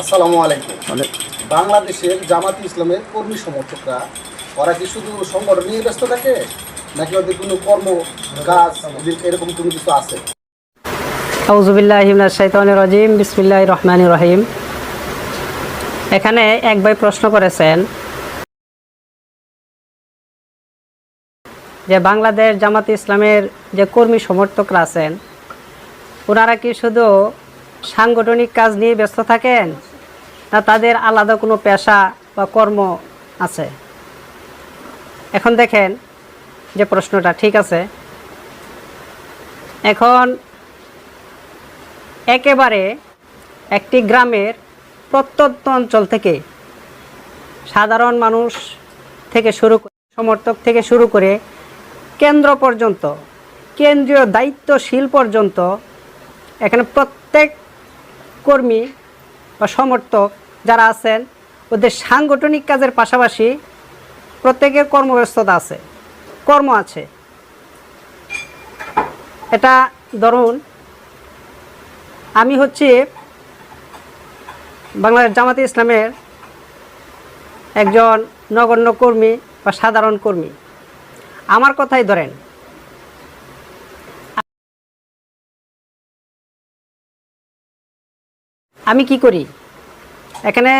আসসালামু আলাইকুম। বাংলাদেশের জামাত ইসলামের কর্মী সমর্থকরা ওরা কি শুধু সংগঠন নিয়ে ব্যস্ত থাকে? নাকি ওদের কোনো কর্ম কাজ এরকম কোনো কিছু আছে? রাজিম বিসমিল্লাহ রহমান রহিম। এখানে এক ভাই প্রশ্ন করেছেন যে বাংলাদেশ জামাত ইসলামের যে কর্মী সমর্থকরা আছেন ওনারা কি শুধু সাংগঠনিক কাজ নিয়ে ব্যস্ত থাকেন? না তাদের আলাদা কোনো পেশা বা কর্ম আছে? এখন দেখেন যে প্রশ্নটা, ঠিক আছে? এখন একেবারে একটি গ্রামের প্রত্যন্ত অঞ্চল থেকে সাধারণ মানুষ থেকে শুরু করে, সমর্থক থেকে শুরু করে কেন্দ্র পর্যন্ত, কেন্দ্রীয় দায়িত্বশীল পর্যন্ত এখানে প্রত্যেক কর্মী বা সমর্থক যারা আছেন, ওদের সাংগঠনিক কাজের পাশাপাশি প্রত্যেকের কর্মব্যস্ততা আছে, কর্ম আছে। এটা ধরুন, আমি হচ্ছি বাংলাদেশ জামাতে ইসলামের একজন নগণ্য কর্মী বা সাধারণ কর্মী। আমার কথাই ধরেন আমি কি করি? এখানে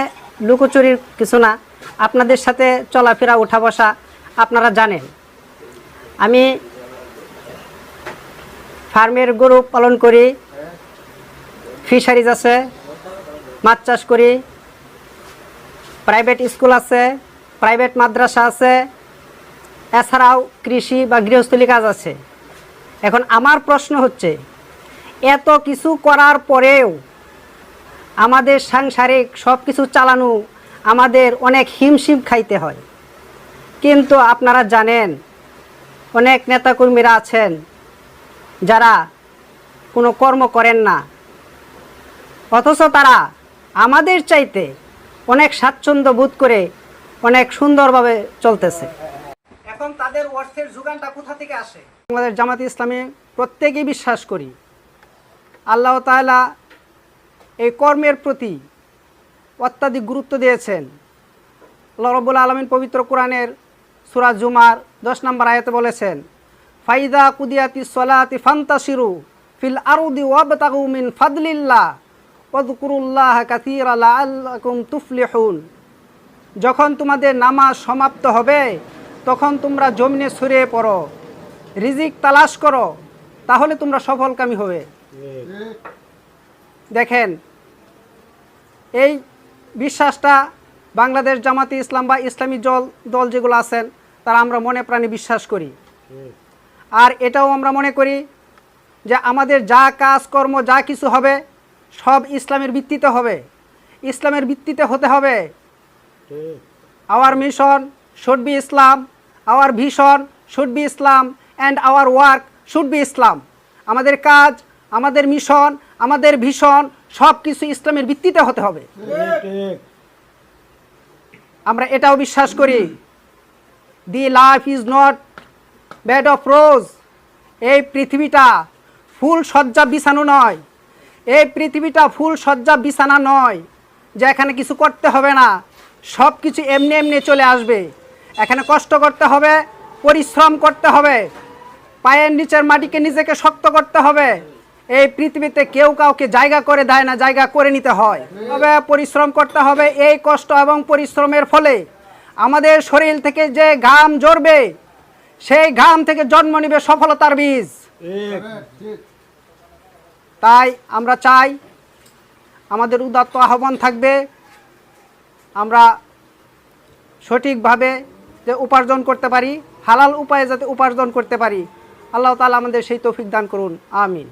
লুকোচুরির কিছু না। আপনাদের সাথে চলাফেরা উঠা বসা আপনারা জানেন। আমি ফার্মের গরু পালন করি ফিশারিজ আছে, মাছ চাষ করি প্রাইভেট স্কুল আছে প্রাইভেট মাদ্রাসা আছে, এছাড়াও কৃষি বা গৃহস্থলী কাজ আছে। এখন আমার প্রশ্ন হচ্ছে, এত কিছু করার পরেও আমাদের সাংসারিক সব কিছু চালানো আমাদের অনেক হিমশিম খাইতে হয়। কিন্তু আপনারা জানেন অনেক নেতাকর্মীরা আছেন যারা কোনো কর্ম করেন না। অথচ তারা আমাদের চাইতে অনেক স্বাচ্ছন্দ্য বোধ করে অনেক সুন্দরভাবে চলতেছে। এখন তাদের অর্থের যোগানটা কোথা থেকে আসে? আমাদের জামাত ইসলামী প্রত্যেকেই বিশ্বাস করি আল্লাহ তাআলা এই কর্মের প্রতি অত্যাধিক গুরুত্ব দিয়েছেন। আল্লাহ রব্বুল আলমিন পবিত্র কোরআনের সুরা জুমার দশ নম্বর আয়াতে বলেছেন, ফাইদা কুদিয়াতি সলাতি ফান্তাসিরু ফিল আরুদি ওয়াবতাগু মিন ফাদলিল্লাহ ওয়াদকুরুল্লাহ কাসীরা লাআল্লাকুম তুফলিহুন। যখন তোমাদের নামাজ সমাপ্ত হবে, তখন তোমরা জমিনে ছড়িয়ে পড়ো, রিজিক তালাশ করো, তাহলে তোমরা সফলকামী হবে। দেখেন, এই বিশ্বাসটা বাংলাদেশ জামাতি ইসলাম বা ইসলামী দল দল যেগুলো আছেন, তারা আমরা মনে প্রাণে বিশ্বাস করি। আর এটাও আমরা মনে করি যে আমাদের যা কাজকর্ম যা কিছু হবে, সব ইসলামের ভিত্তিতে হবে। ইসলামের ভিত্তিতে হতে হবে। Our mission should be Islam our vision should be Islam and our work should be Islam আমাদের কাজ, আমাদের মিশন আমাদের ভীষণ সব কিছু ইসলামের ভিত্তিতে হতে হবে। আমরা এটাও বিশ্বাস করি, the life is not bad of rose. এই পৃথিবীটা ফুল সজ্জা বিছানো নয়। এই পৃথিবীটা ফুল সজ্জা বিছানা নয়, যে এখানে কিছু করতে হবে না। সব কিছু এমনি এমনি চলে আসবে। এখানে কষ্ট করতে হবে, পরিশ্রম করতে হবে, পায়ের নিচের মাটিকে নিজেকে শক্ত করতে হবে। এই পৃথিবীতে কেউ কাউকে জায়গা করে দেয় না, জায়গা করে নিতে হয়। তবে পরিশ্রম করতে হবে এই কষ্ট এবং পরিশ্রমের ফলে। আমাদের শরীর থেকে যে ঘাম ঝরবে, সেই ঘাম থেকে জন্ম নিবে সফলতার বীজ। তাই আমরা চাই আমাদের উদাত্ত আহ্বান থাকবে, আমরা সঠিকভাবে যে উপার্জন করতে পারি, হালাল উপায়ে যাতে উপার্জন করতে পারি। আল্লাহ তালা আমাদের সেই তৌফিক দান করুন। আমিন।